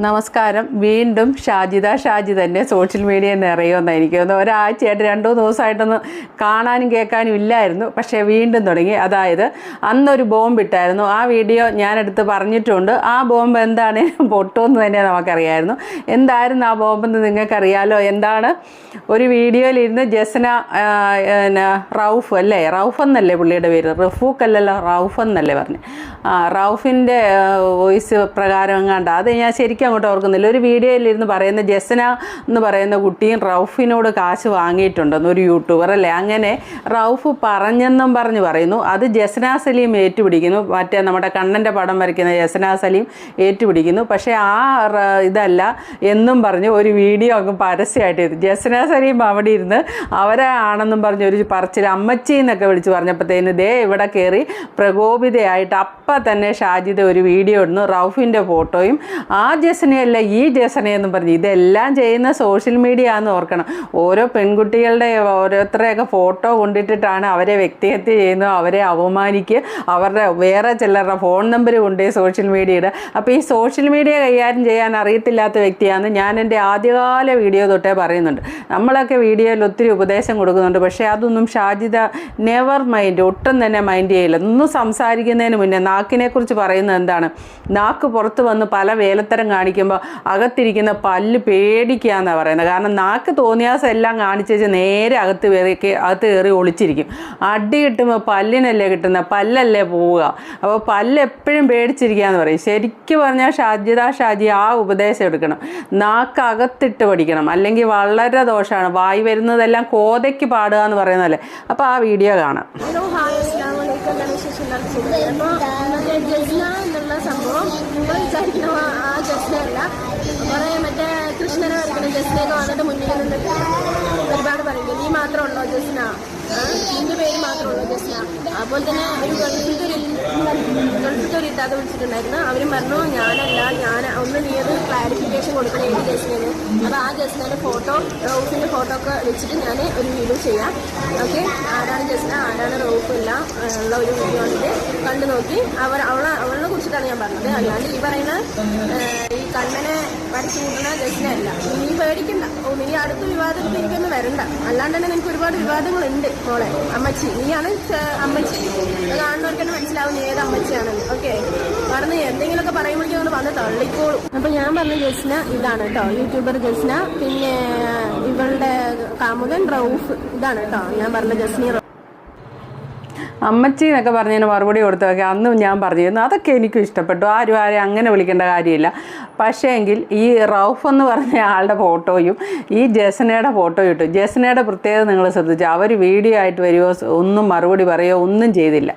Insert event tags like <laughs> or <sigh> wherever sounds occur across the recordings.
നമസ്കാരം. വീണ്ടും ഷാജിദ ഷാജി തന്നെ സോഷ്യൽ മീഡിയ നിറയുമെന്ന് എനിക്ക് തോന്നുന്നു ഒരാഴ്ചയായിട്ട് രണ്ടു ദിവസമായിട്ടൊന്നും കാണാനും കേൾക്കാനും ഇല്ലായിരുന്നു. പക്ഷേ വീണ്ടും തുടങ്ങി. അതായത് അന്നൊരു ബോംബ് ഇട്ടായിരുന്നു. ആ വീഡിയോ ഞാനെടുത്ത് പറഞ്ഞിട്ടുണ്ട്. ആ ബോംബ് എന്താണ്? <laughs> പൊട്ടുമെന്ന് തന്നെ നമുക്കറിയായിരുന്നു. എന്തായിരുന്നു ആ ബോംബെന്ന് നിങ്ങൾക്കറിയാലോ? എന്താണ്? ഒരു വീഡിയോയിലിരുന്ന് ജസ്ന റൌഫ് അല്ലേ? റൗഫ് എന്നല്ലേ പുള്ളിയുടെ പേര്? റഫൂഖ് അല്ലല്ലോ റൗഫ് എന്നല്ലേ പറഞ്ഞു. റൗഫിന്റെ വോയിസ് പ്രകാരം എങ്ങാണ്ട്. അത് ഞാൻ ശരിക്കും അങ്ങോട്ട് ഓർക്കുന്നില്ല. ഒരു വീഡിയോയിലിരുന്ന് പറയുന്ന ജസന എന്ന് പറയുന്ന കുട്ടിയും റൗഫിനോട് കാശ് വാങ്ങിയിട്ടുണ്ടെന്ന് ഒരു യൂട്യൂബർ അല്ലേ? അങ്ങനെ റൗഫ് പറഞ്ഞെന്നും പറഞ്ഞ് പറയുന്നു. അത് ജസന സലീം ഏറ്റുപിടിക്കുന്നു. മറ്റേ നമ്മുടെ കണ്ണന്റെ പടം വരയ്ക്കുന്ന ജസന സലീം ഏറ്റുപിടിക്കുന്നു. പക്ഷേ ആ ഇതല്ല എന്നും പറഞ്ഞ് ഒരു വീഡിയോ അങ്ങ് പരസ്യമായിട്ട് ചെയ്തു ജസന സലീം അവിടെ ഇരുന്ന് അവരെ ആണെന്നും പറഞ്ഞ് ഒരു പറച്ചിൽ അമ്മച്ചി എന്നൊക്കെ വിളിച്ച് പറഞ്ഞപ്പോഴത്തേന് ദേ ഇവിടെ കയറി പ്രകോപിതയായിട്ട് അപ്പം തന്നെ ഷാജിദ ഒരു വീഡിയോ ഇടുന്നു. റൗഫിന്റെ ഫോട്ടോയും ആ ജസനയല്ല ഈ ജസനയെന്നും പറഞ്ഞ്. ഇതെല്ലാം ചെയ്യുന്ന സോഷ്യൽ മീഡിയ ആണെന്ന് ഓർക്കണം. ഓരോ പെൺകുട്ടികളുടെ ഓരോരുത്തരെയൊക്കെ ഫോട്ടോ കൊണ്ടിട്ടിട്ടാണ് അവരെ വ്യക്തിഹത്യ ചെയ്യുന്നത് അവരെ അവമാനിക്കുക അവരുടെ വേറെ ചിലരുടെ ഫോൺ നമ്പർ കൊണ്ടേ സോഷ്യൽ മീഡിയയുടെ അപ്പോൾ ഈ സോഷ്യൽ മീഡിയ കൈകാര്യം ചെയ്യാൻ അറിയത്തില്ലാത്ത വ്യക്തിയാണ് ഞാൻ എന്റെ ആദ്യകാല വീഡിയോ തൊട്ടേ പറയുന്നുണ്ട്. നമ്മളൊക്കെ വീഡിയോയിൽ ഒത്തിരി ഉപദേശം കൊടുക്കുന്നുണ്ട്. പക്ഷേ അതൊന്നും ഷാജിദ നെവർ മൈൻഡ് ഒട്ടും തന്നെ മൈൻഡ് ചെയ്യില്ല. ഒന്നും സംസാരിക്കുന്നതിന് മുന്നേ നാക്കിനെക്കുറിച്ച് പറയുന്നത് എന്താണ്? നാക്ക് പുറത്ത് വന്ന് പല വേലത്തരം കാണിക്കുമ്പോൾ അകത്തിരിക്കുന്ന പല്ല് പേടിക്കുക എന്നാണ് പറയുന്നത്. കാരണം നാക്ക് തോന്നിയാസം എല്ലാം കാണിച്ചേച്ച് നേരെ അകത്ത് അകത്ത് കയറി ഒളിച്ചിരിക്കും. അടി കിട്ടുമ്പോൾ പല്ലിനല്ലേ കിട്ടുന്ന? പല്ലല്ലേ പോവുക. അപ്പോൾ പല്ല് എപ്പോഴും പേടിച്ചിരിക്കുക എന്ന് പറയും. ശരിക്കും പറഞ്ഞാൽ ഷാജിത ഷാജി ആ ഉപദേശം എടുക്കണം. നാക്ക് അകത്തിട്ട് പഠിക്കണം. അല്ലെങ്കിൽ വളരെ ദോഷമാണ് വായി വരുന്നതെല്ലാം കോതയ്ക്ക് പാടുക എന്ന് പറയുന്നതല്ലേ. അപ്പോൾ ആ വീഡിയോ കാണാം. ജസ്ന എന്നുള്ള സംഭവം. നിങ്ങൾ വിചാരിക്കുന്ന ആ- ആ അല്ല കുറേ മറ്റേ കൃഷ്ണനെ വരയ്ക്കുന്ന ജസ്നയൊക്കെ വന്നിട്ട് മുന്നിൽ നിന്നിട്ട് ഒരുപാട് പറയുന്നത് നീ മാത്രമുള്ളോ ജസ്ന നിന്റെ പേര് മാത്രമുള്ളൂ ജസ്ന അതുപോലെ തന്നെ ഒരു ഗൾഫിലത്തെ ഒരു ഇത്താത്ത വിളിച്ചിട്ടുണ്ടായിരുന്നു. അവരും പറഞ്ഞു ഞാനല്ല ഞാൻ ഒന്ന് നീ അത് ക്ലാരിഫിക്കേഷൻ കൊടുക്കണം ഏത് ജസ്നേന് അപ്പോൾ ആ ജസ്നയുടെ ഫോട്ടോ റൗഫിന്റെ ഫോട്ടോ ഒക്കെ വെച്ചിട്ട് ഞാൻ ഒരു വീഡിയോ ചെയ്യാം. ഓക്കെ ആരാണ് ജസ്ന ആരാണ് റൗഫ്? ഇല്ല ഉള്ള ഒരു വീഡിയോ ആണിത് കണ്ടു നോക്കി. അവർ അവളെ അവളെ കുറിച്ചിട്ടാണ് ഞാൻ പറഞ്ഞത്. അല്ലാണ്ട് ഈ പറയുന്ന കണ്ണനെ വരച്ചു കൂട്ടുന്ന ജസ്റ്റിനല്ല നീ പേടിക്കണ്ട. ഓ നീ അടുത്ത വിവാദത്തിൽ വിവാദത്തിലേക്കൊന്നും വരണ്ട. അല്ലാണ്ട് തന്നെ നിനക്ക് ഒരുപാട് വിവാദങ്ങളുണ്ട് മോളെ അമ്മച്ചി. നീയാണ് അമ്മച്ചി. കാണുന്നവർക്ക് തന്നെ മനസ്സിലാവും ഏത് അമ്മച്ചിയാണെന്ന്. ഓക്കെ. പറഞ്ഞ് എന്തെങ്കിലുമൊക്കെ പറയുമ്പോഴേക്കും അങ്ങോട്ട് വന്ന് തള്ളിക്കോളും. അപ്പൊ ഞാൻ പറഞ്ഞ ജസ്ന ഇതാണ് കേട്ടോ യൂട്യൂബർ ജസ്ന പിന്നെ ഇവളുടെ കാമുകൻ റൌഫ്. ഇതാണ് കേട്ടോ ഞാൻ പറഞ്ഞ ജസ്നി അമ്മച്ചി എന്നൊക്കെ പറഞ്ഞതിന് മറുപടി കൊടുത്തൊക്കെ അന്നും ഞാൻ പറഞ്ഞിരുന്നു. അതൊക്കെ എനിക്കും ഇഷ്ടപ്പെട്ടു. ആരും ആരെയും അങ്ങനെ വിളിക്കേണ്ട കാര്യമില്ല. പക്ഷേ എങ്കിൽ ഈ റൗഫ് എന്ന് പറഞ്ഞ ആളുടെ ഫോട്ടോയും ഈ ജസനയുടെ ഫോട്ടോയും ഇട്ടു. ജസനയുടെ പ്രത്യേകത നിങ്ങൾ ശ്രദ്ധിച്ചു അവർ വീഡിയോ ആയിട്ട് വരുമോ ഒന്നും മറുപടി പറയുകയോ ഒന്നും ചെയ്തില്ല.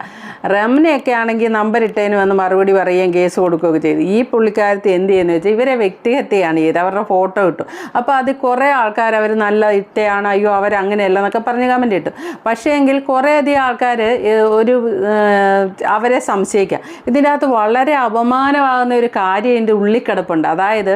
റമനയൊക്കെ ആണെങ്കിൽ നമ്പർ ഇട്ടതിന് വന്ന് മറുപടി പറയുകയും കേസ് കൊടുക്കുകയൊക്കെ ചെയ്തു. ഈ പുള്ളിക്കാരത്തി എന്ത് ചെയ്യുന്നു വെച്ചാൽ ഇവരെ വ്യക്തിഹത്യയാണ് ചെയ്തത്. അവരുടെ ഫോട്ടോ ഇട്ടു. അപ്പോൾ അത് കുറേ ആൾക്കാർ അവർ നല്ല ഇട്ടയാണ് അയ്യോ അവർ അങ്ങനെയല്ല എന്നൊക്കെ പറഞ്ഞ് കമന്റ് ഇട്ടു. പക്ഷേ എങ്കിൽ കുറേയധികം ആൾക്കാർ ഒരു അവരെ സംശയിക്കാം. ഇതിന്റെ അകത്ത് വളരെ അപമാനമാകുന്ന ഒരു കാര്യം എന്റെ ഉള്ളിൽ കിടപ്പുണ്ട് അതായത്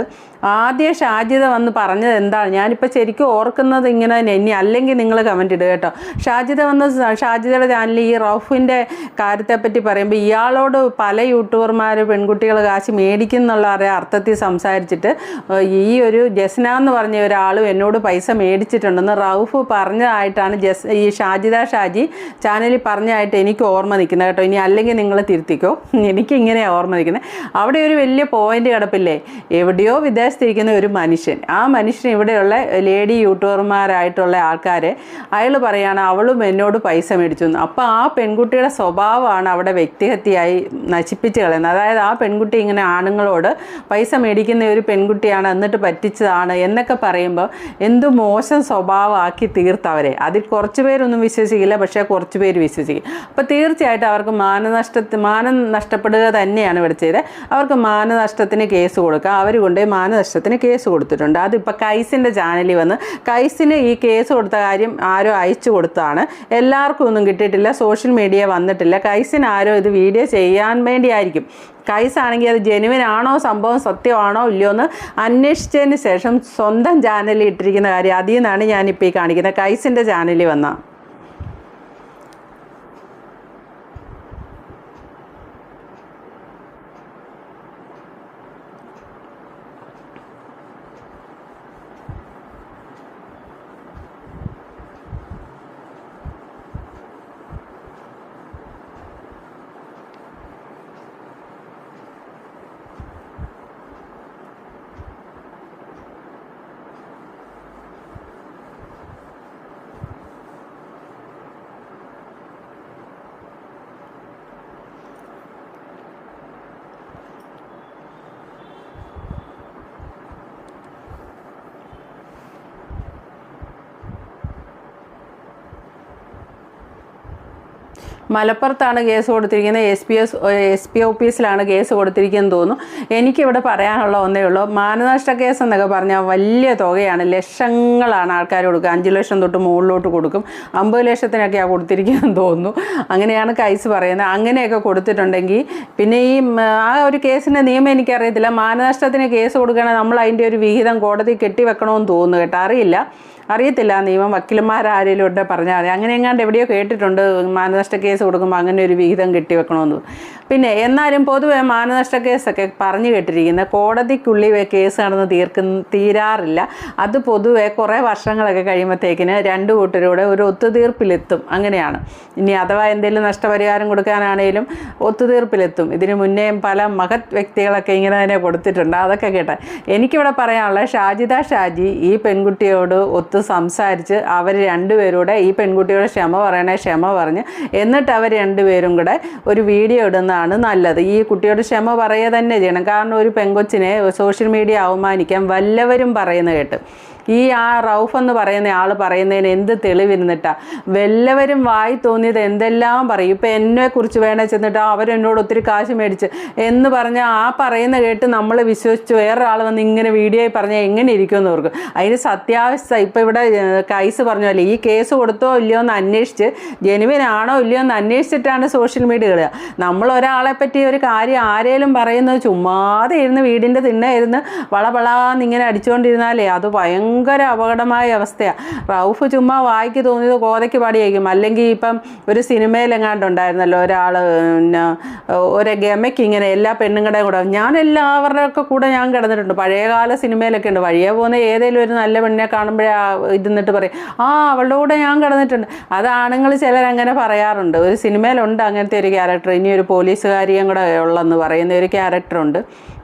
ആദ്യം ഷാജിത വന്ന് പറഞ്ഞത് എന്താണ്? ഞാനിപ്പോൾ ശരിക്കും ഓർക്കുന്നത് ഇങ്ങനെ തന്നെ അല്ലെങ്കിൽ നിങ്ങൾ കമന്റ് ഇടുക കേട്ടോ. ഷാജിത വന്ന് ഷാജിതയുടെ ചാനലിൽ ഈ റൌഫിന്റെ കാര്യത്തെപ്പറ്റി പറയുമ്പോൾ ഇയാളോട് പല യൂട്യൂബർമാർ പെൺകുട്ടികൾ കാശ് മേടിക്കുന്നുള്ള അർത്ഥത്തിൽ സംസാരിച്ചിട്ട് ഈ ഒരു ജസ്ന എന്ന് പറഞ്ഞ ഒരാളും എന്നോട് പൈസ മേടിച്ചിട്ടുണ്ടെന്ന് റൌഫ് പറഞ്ഞതായിട്ടാണ് ജസ് ഈ ഷാജിത ഷാജി ചാനലിൽ പറഞ്ഞതായിട്ട് എനിക്ക് ഓർമ്മ നിൽക്കുന്നത് കേട്ടോ. ഇനി അല്ലെങ്കിൽ നിങ്ങൾ തിരുത്തിക്കോ. എനിക്ക് ഇങ്ങനെയാണ് ഓർമ്മ നിൽക്കുന്നത്. അവിടെ ഒരു വലിയ പോയിന്റ് കിടപ്പില്ലേ? എവിടെയോ വിദേശത്തിരിക്കുന്ന ഒരു മനുഷ്യൻ. ആ മനുഷ്യൻ ഇവിടെയുള്ള ലേഡി യൂട്യൂബർമാരായിട്ടുള്ള ആൾക്കാരെ അയാൾ പറയുകയാണ് അവളും എന്നോട് പൈസ മേടിച്ചു അപ്പോൾ ആ പെൺകുട്ടിയുടെ സ്വഭാവമാണ് അവിടെ വ്യക്തിഹത്യയായി നശിപ്പിച്ച് കളയുന്നത്. അതായത് ആ പെൺകുട്ടി ഇങ്ങനെ ആണുങ്ങളോട് പൈസ മേടിക്കുന്ന ഒരു പെൺകുട്ടിയാണ് എന്നിട്ട് പറ്റിച്ചതാണ് എന്നൊക്കെ പറയുമ്പോൾ എന്തു മോശം സ്വഭാവമാക്കി തീർത്തവരെ അതിൽ കുറച്ച് പേരൊന്നും വിശ്വസിക്കില്ല പക്ഷേ കുറച്ച് പേര് വിശ്വസിക്കും. അപ്പോൾ തീർച്ചയായിട്ടും അവർക്ക് മാനനഷ്ട മാനം നഷ്ടപ്പെടുക തന്നെയാണ് ഇവിടെ ചെയ്തത് അവർക്ക് മാനനഷ്ടത്തിന് കേസ് കൊടുക്കുക അവർ കൊണ്ട് മാനനഷ്ടത്തിന് കേസ് കൊടുത്തിട്ടുണ്ട്. അതിപ്പോൾ കൈസിന്റെ ചാനലിൽ വന്ന് കൈസിന് ഈ കേസ് കൊടുത്ത കാര്യം ആരോ അയച്ചു കൊടുത്താണ്. എല്ലാവർക്കും ഒന്നും കിട്ടിയിട്ടില്ല. സോഷ്യൽ മീഡിയ വന്നിട്ടില്ല. കൈസിന് ആരോ ഇത് വീഡിയോ ചെയ്യാൻ വേണ്ടിയായിരിക്കും. കൈസാണെങ്കിൽ അത് ജെനുവിൻ ആണോ സംഭവം സത്യമാണോ ഇല്ലയോ എന്ന് അന്വേഷിച്ചതിന് ശേഷം സ്വന്തം ചാനലിൽ ഇട്ടിരിക്കുന്ന കാര്യം അതിൽ നിന്നാണ് ഞാനിപ്പോൾ ഈ കാണിക്കുന്നത്. കൈസിന്റെ ചാനലിൽ വന്ന മലപ്പുറത്താണ് കേസ് കൊടുത്തിരിക്കുന്നത്. S P S S P ഓഫീസിലാണ് കേസ് കൊടുത്തിരിക്കുന്നത് തോന്നുന്നു. എനിക്കിവിടെ പറയാനുള്ള ഒന്നേ ഉള്ളൂ. മാനനഷ്ട കേസ് എന്നൊക്കെ പറഞ്ഞാൽ വലിയ തുകയാണ്. ലക്ഷങ്ങളാണ് ആൾക്കാർ കൊടുക്കുക. അഞ്ച് ലക്ഷം തൊട്ട് മുകളിലോട്ട് കൊടുക്കും. അമ്പത് ലക്ഷത്തിനൊക്കെയാണ് കൊടുത്തിരിക്കുന്നതെന്ന് തോന്നുന്നു. അങ്ങനെയാണ് കൈസ് പറയുന്നത്. അങ്ങനെയൊക്കെ കൊടുത്തിട്ടുണ്ടെങ്കിൽ പിന്നെ ഈ ആ ഒരു കേസിന്റെ നിയമം എനിക്കറിയത്തില്ല. മാനനഷ്ടത്തിന് കേസ് കൊടുക്കുകയാണെങ്കിൽ നമ്മൾ അതിന്റെ ഒരു വിഹിതം കോടതി കെട്ടിവെക്കണമെന്ന് തോന്നുന്നു കേട്ടോ. അറിയില്ല. അറിയത്തില്ല. നിയമം വക്കീലന്മാരാരെങ്കിലും ഉണ്ട് പറഞ്ഞാൽ മതി. അങ്ങനെ എങ്ങാണ്ട് എവിടെയോ കേട്ടിട്ടുണ്ട്. മാനനഷ്ട കേസ് കൊടുക്കുമ്പോൾ അങ്ങനെ ഒരു വിഹിതം കെട്ടിവെക്കണമെന്ന് പിന്നെ എന്നാലും പൊതുവെ മാനനഷ്ട കേസൊക്കെ പറഞ്ഞു കേട്ടിരിക്കുന്നത് കോടതിക്കുള്ളിൽ കേസ് നടന്ന് തീർക്കുന്ന തീരാറില്ല. അത് പൊതുവെ കുറേ വർഷങ്ങളൊക്കെ കഴിയുമ്പോഴത്തേക്കിന് രണ്ട് കൂട്ടരൂടെ ഒരു ഒത്തുതീർപ്പിലെത്തും. അങ്ങനെയാണ്. ഇനി അഥവാ എന്തെങ്കിലും നഷ്ടപരിഹാരം കൊടുക്കാനാണേലും ഒത്തുതീർപ്പിലെത്തും. ഇതിനു മുന്നേയും പല മഹത് വ്യക്തികളൊക്കെ ഇങ്ങനെ തന്നെ കൊടുത്തിട്ടുണ്ട്. അതൊക്കെ കേട്ടെ എനിക്കിവിടെ പറയാനുള്ള ഷാജിദ ഷാജി ഈ പെൺകുട്ടിയോട് ഒത്ത് സംസാരിച്ച് അവർ രണ്ടുപേരൂടെ ഈ പെൺകുട്ടിയുടെ ക്ഷമ പറയണേ ക്ഷമ പറഞ്ഞ് എന്നിട്ട് അവർ രണ്ടുപേരും കൂടെ ഒരു വീഡിയോ ഇടുന്നതാണ് നല്ലത്. ഈ കുട്ടിയോട് ക്ഷമ പറയുക തന്നെ ചെയ്യണം. കാരണം ഒരു പെങ്കൊച്ചിനെ സോഷ്യൽ മീഡിയ അവമാനിക്കാൻ വല്ലവരും പറയുന്ന കേട്ട്. ഈ ആ റൗഫ് എന്ന് പറയുന്ന ആൾ പറയുന്നതിന് എന്ത് തെളിവിരുന്നിട്ടാ? വല്ലവരും വായി തോന്നിയത് എന്തെല്ലാം പറയും? ഇപ്പം എന്നെ കുറിച്ച് വേണേ ചെന്നിട്ട് "ആ, അവരെന്നോട് ഒത്തിരി കാശ് മേടിച്ച് എന്ന് പറഞ്ഞാൽ ആ പറയുന്ന കേട്ട് നമ്മൾ വിശ്വസിച്ച് വേറൊരാൾ വന്ന് ഇങ്ങനെ വീഡിയോയിൽ പറഞ്ഞാൽ എങ്ങനെ ഇരിക്കുമെന്ന് ഓർക്കും. അതിന് സത്യാവസ്ഥ ഇപ്പം ഇവിടെ കൈസ് പറഞ്ഞ പോലെ ഈ കേസ് കൊടുത്തോ ഇല്ലയോ എന്ന് അന്വേഷിച്ച് ജെനുവിൻ ആണോ ഇല്ലയോ എന്ന് അന്വേഷിച്ചിട്ടാണ് സോഷ്യൽ മീഡിയ ഇടുക നമ്മൾ ഒരാളെ പറ്റി ഒരു കാര്യം ആരേലും പറയുന്നത് ചുമ്മാതെ ഇരുന്ന് വീടിന്റെ തിണ്ണ ഇരുന്ന് വളവളാന്നിങ്ങനെ അടിച്ചുകൊണ്ടിരുന്നാലേ അത് ഭയങ്കര അപകടമായ അവസ്ഥയാണ് റൗഫ് ചുമ്മാ വായിക്ക് തോന്നിയത് കോതയ്ക്ക് പാടിയായിരിക്കും. അല്ലെങ്കിൽ ഇപ്പം ഒരു സിനിമയിലെങ്ങാണ്ടുണ്ടായിരുന്നല്ലോ ഒരാൾ പിന്നെ ഒരു ഗമയ്ക്ക് ഇങ്ങനെ എല്ലാ പെണ്ണുങ്ങളുടെയും കൂടെ. ഞാൻ എല്ലാവരുടെ ഒക്കെ കൂടെ ഞാൻ കിടന്നിട്ടുണ്ട്. പഴയകാല സിനിമയിലൊക്കെ ഉണ്ട്. വഴിയെ പോകുന്ന ഏതെങ്കിലും ഒരു നല്ല പെണ്ണിനെ കാണുമ്പോഴേ ഇരുന്നിട്ട് പറയും ആ അവളുടെ കൂടെ ഞാൻ കിടന്നിട്ടുണ്ട്. അത് ആണുങ്ങൾ ചിലരങ്ങനെ പറയാറുണ്ട്. ഒരു സിനിമയിലുണ്ട് അങ്ങനത്തെ ഒരു ക്യാരക്ടർ ഇനി ഒരു പോലീസുകാരിയും കൂടെ ഉള്ളെന്ന് പറയുന്ന ഒരു ക്യാരക്ടറുണ്ട്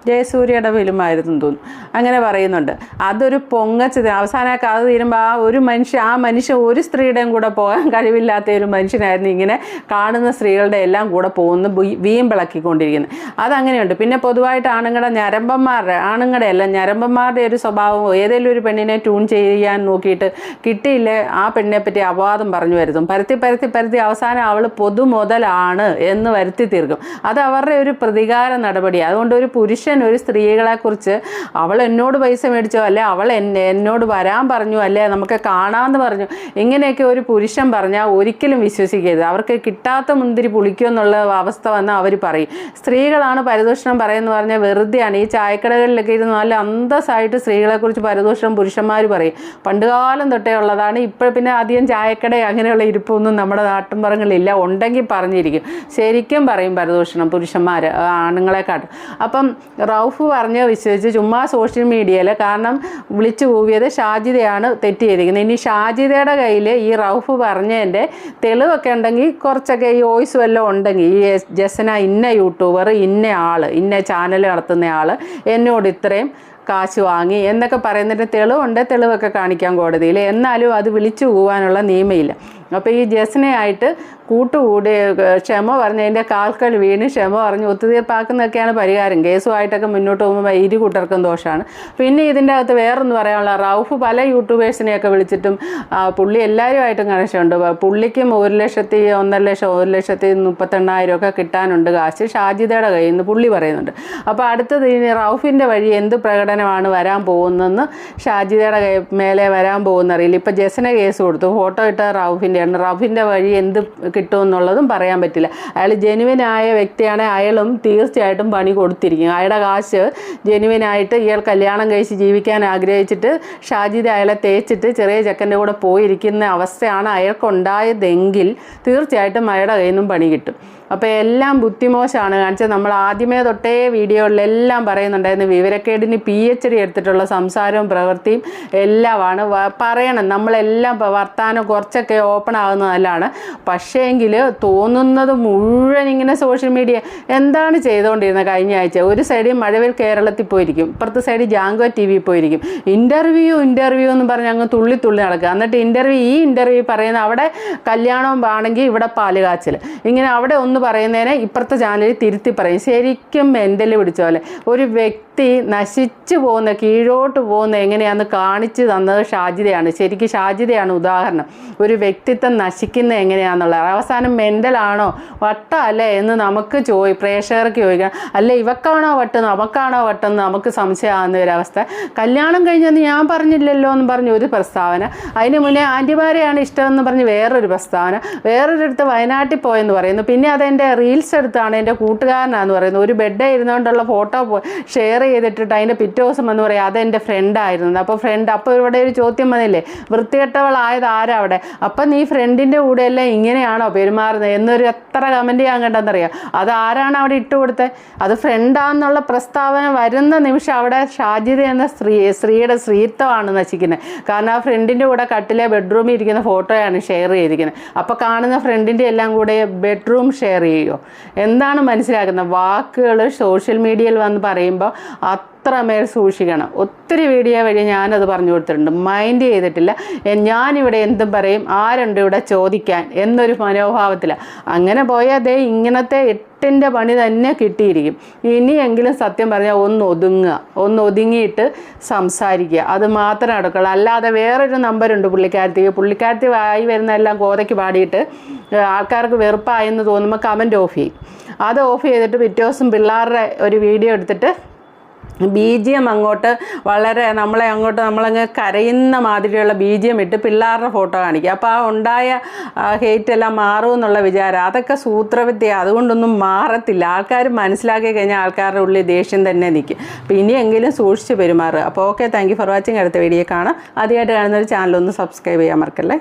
ജയസൂര്യയുടെ ഫിലിമായിരുന്നു തോന്നുന്നു. അങ്ങനെ പറയുന്നുണ്ട്. അതൊരു പൊങ്ങച്ച അവസാനം കഥ തീരുമ്പോൾ ആ ഒരു മനുഷ്യ ആ മനുഷ്യ ഒരു സ്ത്രീയുടെയും കൂടെ പോകാൻ കഴിവില്ലാത്ത ഒരു മനുഷ്യനായിരുന്നു ഇങ്ങനെ കാണുന്ന സ്ത്രീകളുടെ എല്ലാം കൂടെ പോകുന്ന വീമ്പിളക്കിക്കൊണ്ടിരിക്കുന്നത് അതങ്ങനെയുണ്ട്. പിന്നെ പൊതുവായിട്ട് ആണുങ്ങളുടെ ഞരമ്പന്മാരുടെ ആണുങ്ങളുടെ അല്ല ഞരമ്പന്മാരുടെ ഒരു സ്വഭാവം ഏതെങ്കിലും ഒരു പെണ്ണിനെ ട്യൂൺ ചെയ്യാൻ നോക്കിയിട്ട് കിട്ടിയില്ല ആ പെണ്ണിനെ പറ്റി അപവാദം പറഞ്ഞു വരുത്തും. പരത്തി പരത്തി പരത്തി അവസാനം അവൾ പൊതുമുതലാണ് എന്ന് വരുത്തി തീർക്കും. അത് അവരുടെ ഒരു പ്രതികാര നടപടി. അതുകൊണ്ട് ഒരു പുരുഷൻ ഒരു സ്ത്രീകളെക്കുറിച്ച് അവൾ എന്നോട് പൈസ മേടിച്ചോ അല്ലെ അവൾ എന്നെ എന്നോട് വരാൻ പറഞ്ഞു അല്ലെ നമുക്ക് കാണാമെന്ന് പറഞ്ഞു. ഇങ്ങനെയൊക്കെ ഒരു പുരുഷൻ പറഞ്ഞാൽ ഒരിക്കലും വിശ്വസിക്കരുത്. അവർക്ക് കിട്ടാത്ത മുന്തിരി പുളിക്കുമെന്നുള്ള അവസ്ഥ വന്നാൽ അവർ പറയും. സ്ത്രീകളാണ് പരിദൂഷണം പറയുന്നത് പറഞ്ഞാൽ വെറുതെയാണ്. ഈ ചായക്കടകളിലൊക്കെ ഇരുന്ന് നല്ല അന്തസ്സായിട്ട് സ്ത്രീകളെക്കുറിച്ച് പരിദൂഷണം പുരുഷന്മാർ പറയും. പണ്ടുകാലം തൊട്ടേ ഉള്ളതാണ്. ഇപ്പോൾ പിന്നെ അധികം ചായക്കട അങ്ങനെയുള്ള ഇരിപ്പൊന്നും നമ്മുടെ നാട്ടിൻപുറങ്ങളില്ല ഉണ്ടെങ്കിൽ പറഞ്ഞിരിക്കും. ശരിക്കും പറയും പരിദൂഷണം പുരുഷന്മാർ ആണുങ്ങളെക്കാട്ടും. അപ്പം റൗഫ് പറഞ്ഞ വിശ്വസിച്ച് ചുമ്മാ സോഷ്യൽ മീഡിയയിൽ കാരണം വിളിച്ചു കൂവിയത് ഷാജിതയാണ് തെറ്റ് ചെയ്തിരിക്കുന്നത്. ഇനി ഷാജിതയുടെ കയ്യിൽ ഈ റൌഫ് പറഞ്ഞതിന്റെ തെളിവൊക്കെ ഉണ്ടെങ്കിൽ കുറച്ചൊക്കെ ഈ വോയിസ് വല്ലതും ഉണ്ടെങ്കിൽ ഈ ജസന ഇന്ന യൂട്യൂബർ ഇന്ന ആൾ ഇന്ന ചാനൽ നടത്തുന്ന ആൾ എന്നോട് ഇത്രയും കാശ് വാങ്ങി എന്നൊക്കെ പറയുന്നതിന്റെ തെളിവുണ്ട്. തെളിവൊക്കെ കാണിക്കാൻ കോടതിയിൽ എന്നാലും അത് വിളിച്ചു പോകാനുള്ള നിയമമില്ല അപ്പോൾ ഈ ജസ്നയായിട്ട് കൂട്ടുകൂടി ക്ഷമ പറഞ്ഞതിന്റെ കാൽക്കൽ വീണ് ക്ഷമ പറഞ്ഞ് ഒത്തുതീർപ്പാക്കുന്നതൊക്കെയാണ് പരിഹാരം. കേസുമായിട്ടൊക്കെ മുന്നോട്ട് പോകുമ്പോൾ ഇരു കൂട്ടർക്കും ദോഷമാണ് പിന്നെ ഇതിന്റെ അകത്ത് വേറൊന്ന് പറയാനുള്ള റൗഫ് പല യൂട്യൂബേഴ്സിനെയൊക്കെ വിളിച്ചിട്ടും പുള്ളി എല്ലാവരുമായിട്ടും കണക്ഷൻ ഉണ്ട്. പുള്ളിക്കും ഒരു ലക്ഷത്തി ഒന്നര ലക്ഷം ഒരു ലക്ഷത്തി മുപ്പത്തെണ്ണായിരം ഒക്കെ കിട്ടാനുണ്ട് കാശ് ഷാജിദയുടെ കയ്യിൽ നിന്ന് പുള്ളി പറയുന്നുണ്ട്. അപ്പോൾ അടുത്തത് ഇനി റൗഫിന്റെ വഴി എന്ത് പ്രകടനമാണ് വരാൻ പോകുന്നതെന്ന് ഷാജിദയുടെ മേലെ വരാൻ പോകുന്ന അറിയില്ല ഇപ്പം ജസന കേസ് കൊടുത്തു. ഫോട്ടോ ഇട്ട റൗഫിന്റെയാണ് റഫിന്റെ വഴി എന്ത് കിട്ടുമെന്നുള്ളതും പറയാൻ പറ്റില്ല. അയാൾ ജെനുവിനായ വ്യക്തിയാണ്. അയാളും തീർച്ചയായിട്ടും പണി കൊടുത്തിരിക്കും. അയാളുടെ കാശ് ജെനുവിനായിട്ട് ഇയാൾ കല്യാണം കഴിച്ച് ജീവിക്കാൻ ആഗ്രഹിച്ചിട്ട് ഷാജിദ് അയാളെ തേച്ചിട്ട് ചെറിയ ചെക്കന്റെ കൂടെ പോയിരിക്കുന്ന അവസ്ഥയാണ് അയാൾക്കുണ്ടായതെങ്കിൽ തീർച്ചയായിട്ടും അയാളുടെ കയ്യിൽ നിന്നും പണി കിട്ടും. അപ്പോൾ എല്ലാം ബുദ്ധിമോശമാണ്. കാണിച്ചത് നമ്മൾ ആദ്യമേ തൊട്ടേ വീഡിയോകളിലെല്ലാം പറയുന്നുണ്ടായിരുന്നു. വിവരക്കേടിന് പി എച്ച് ഡി എടുത്തിട്ടുള്ള സംസാരവും പ്രവൃത്തിയും എല്ലാമാണ്. പറയണം. നമ്മളെല്ലാം വർത്താനം കുറച്ചൊക്കെ ഓപ്പൺ ആകുന്ന നല്ലതാണ്. പക്ഷേങ്കിൽ തോന്നുന്നത് മുഴുവൻ ഇങ്ങനെ സോഷ്യൽ മീഡിയ എന്താണ് ചെയ്തുകൊണ്ടിരുന്നത് കഴിഞ്ഞ ആഴ്ച? ഒരു സൈഡിൽ മഴവിൽ കേരളത്തിൽ പോയിരിക്കും. ഇപ്പുറത്തെ സൈഡിൽ ജാങ്കോ ടി വി പോയിരിക്കും. ഇന്റർവ്യൂ ഇന്റർവ്യൂ എന്ന് പറഞ്ഞ് അങ്ങ് തുള്ളി തുള്ളി നടക്കുക. എന്നിട്ട് ഇന്റർവ്യൂ ഈ ഇന്റർവ്യൂ പറയുന്ന അവിടെ കല്യാണം ആണെങ്കിൽ ഇവിടെ പാലുകാച്ചൽ ഇങ്ങനെ അവിടെ ഒന്ന് എന്ന് പറയുന്നതിനെ ഇപ്പുറത്തെ ചാനലിൽ തിരുത്തി പറയും. ശരിക്കും മെന്റൽ പിടിച്ച പോലെ. ഒരു വ്യക്തി നശിച്ചു പോകുന്ന കീഴോട്ട് പോകുന്ന എങ്ങനെയാന്ന് കാണിച്ചു തന്നത് ഷാജിതയാണ് ശരിക്കും ഷാജിതയാണ് ഉദാഹരണം. ഒരു വ്യക്തിത്വം നശിക്കുന്ന എങ്ങനെയാണെന്നുള്ളത് അവസാനം മെന്റലാണോ വട്ടല്ലേ എന്ന് നമുക്ക് ചോദി പ്രേക്ഷകർക്ക് ചോദിക്കാം അല്ല ഇവക്കാണോ വട്ട്? നമുക്കാണോ വട്ടെന്ന് നമുക്ക് സംശയമാകുന്ന ഒരവസ്ഥ. കല്യാണം കഴിഞ്ഞെന്ന് ഞാൻ പറഞ്ഞില്ലല്ലോ എന്ന് പറഞ്ഞ ഒരു പ്രസ്താവന. അതിന് മുന്നേ ആന്റിമാരെയാണ് ഇഷ്ടമെന്ന് പറഞ്ഞ് വേറൊരു പ്രസ്താവന. വേറൊരിടത്ത് വയനാട്ടിൽ പോയെന്ന് പറയുന്നു. പിന്നെ അതെന്റെ റീൽസ് എടുത്താണ് എന്റെ കൂട്ടുകാരനാന്ന് പറയുന്നത്. ഒരു ബെഡ് ഇരുന്നുകൊണ്ടുള്ള ഫോട്ടോ ഷെയർ ചെയ്തിട്ടിട്ട് അതിന്റെ പിറ്റേ ദിവസം എന്ന് പറയാം അതെന്റെ ഫ്രണ്ടായിരുന്നു അപ്പോൾ ഫ്രണ്ട് അപ്പോൾ ഇവിടെ ഒരു ചോദ്യം വന്നില്ലേ വൃത്തികെട്ടവളായത് ആരാ അവിടെ? അപ്പം നീ ഫ്രണ്ടിന്റെ കൂടെ എല്ലാം ഇങ്ങനെയാണോ പെരുമാറുന്നത്? എന്നൊരു എത്ര കമന്റ് ചെയ്യാൻ കണ്ടെന്നറിയാം? അത് ആരാണ് അവിടെ ഇട്ട് കൊടുത്തത് അത് ഫ്രണ്ടാന്നുള്ള പ്രസ്താവന വരുന്ന നിമിഷം അവിടെ ഷാജിത എന്ന സ്ത്രീ സ്ത്രീയുടെ സ്ത്രീത്വമാണ് നശിക്കുന്നത്. കാരണം ആ ഫ്രണ്ടിന്റെ കൂടെ കട്ടിലെ ബെഡ്റൂമിൽ ഇരിക്കുന്ന ഫോട്ടോയാണ് ഷെയർ ചെയ്തിരിക്കുന്നത്. അപ്പോൾ കാണുന്ന ഫ്രണ്ടിന്റെ എല്ലാം കൂടെ ബെഡ്റൂം ഷെയർ ചെയ്യുമോ എന്താണ് മനസ്സിലാക്കുന്നത്? വാക്കുകൾ സോഷ്യൽ മീഡിയയിൽ വന്ന് പറയുമ്പോൾ അത്രമേൽ സൂക്ഷിക്കണം. ഒത്തിരി വീഡിയോ വഴി ഞാനത് പറഞ്ഞു കൊടുത്തിട്ടുണ്ട്. മൈൻഡ് ചെയ്തിട്ടില്ല. ഞാനിവിടെ എന്തും പറയും ആരുണ്ട് ഇവിടെ ചോദിക്കാൻ എന്നൊരു മനോഭാവത്തിലാണ് അങ്ങനെ പോയാൽ ദേ ഇങ്ങനത്തെ എട്ടിന്റെ പണി തന്നെ കിട്ടിയിരിക്കും. ഇനിയെങ്കിലും സത്യം പറഞ്ഞാൽ ഒന്ന് ഒതുങ്ങുക. ഒന്ന് ഒതുങ്ങിയിട്ട് സംസാരിക്കുക. അത് മാത്രമേ നടക്കുള്ളൂ. അല്ലാതെ വേറൊരു നമ്പറുണ്ട് പുള്ളിക്കാരത്തിക്ക്. പുള്ളിക്കാരത്തി ആയി വരുന്ന എല്ലാം കോതയ്ക്ക് പാടിയിട്ട് ആൾക്കാർക്ക് വെറുപ്പായെന്ന് തോന്നുമ്പോൾ കമന്റ് ഓഫ് ചെയ്യും. അത് ഓഫ് ചെയ്തിട്ട് പിറ്റേ ദിവസം പിള്ളേരുടെ ഒരു വീഡിയോ എടുത്തിട്ട് ബി ജി എം അങ്ങോട്ട് വളരെ നമ്മളെ അങ്ങോട്ട് നമ്മളങ്ങ് കരയുന്ന മാതിരിയുള്ള ബി ജി എം ഇട്ട് പിള്ളേരുടെ ഫോട്ടോ കാണിക്കുക. അപ്പോൾ ആ ഉണ്ടായ ഹേറ്റ് എല്ലാം മാറും എന്നുള്ള വിചാരം. അതൊക്കെ സൂത്രവിദ്യ. അതുകൊണ്ടൊന്നും മാറത്തില്ല. ആൾക്കാർ മനസ്സിലാക്കി കഴിഞ്ഞാൽ ആൾക്കാരുടെ ഉള്ളിൽ ദേഷ്യം തന്നെ നിൽക്കും. അപ്പോൾ ഇനിയെങ്കിലും സൂക്ഷിച്ച് പെരുമാറുക. അപ്പോൾ ഓക്കെ താങ്ക് ഫോർ വാച്ചിങ് അടുത്ത വീഡിയോ കാണാം. ആദ്യമായിട്ട് കാണുന്ന ഒരു ചാനൽ ഒന്ന് സബ്സ്ക്രൈബ് ചെയ്യാൻ മറക്കല്ലേ?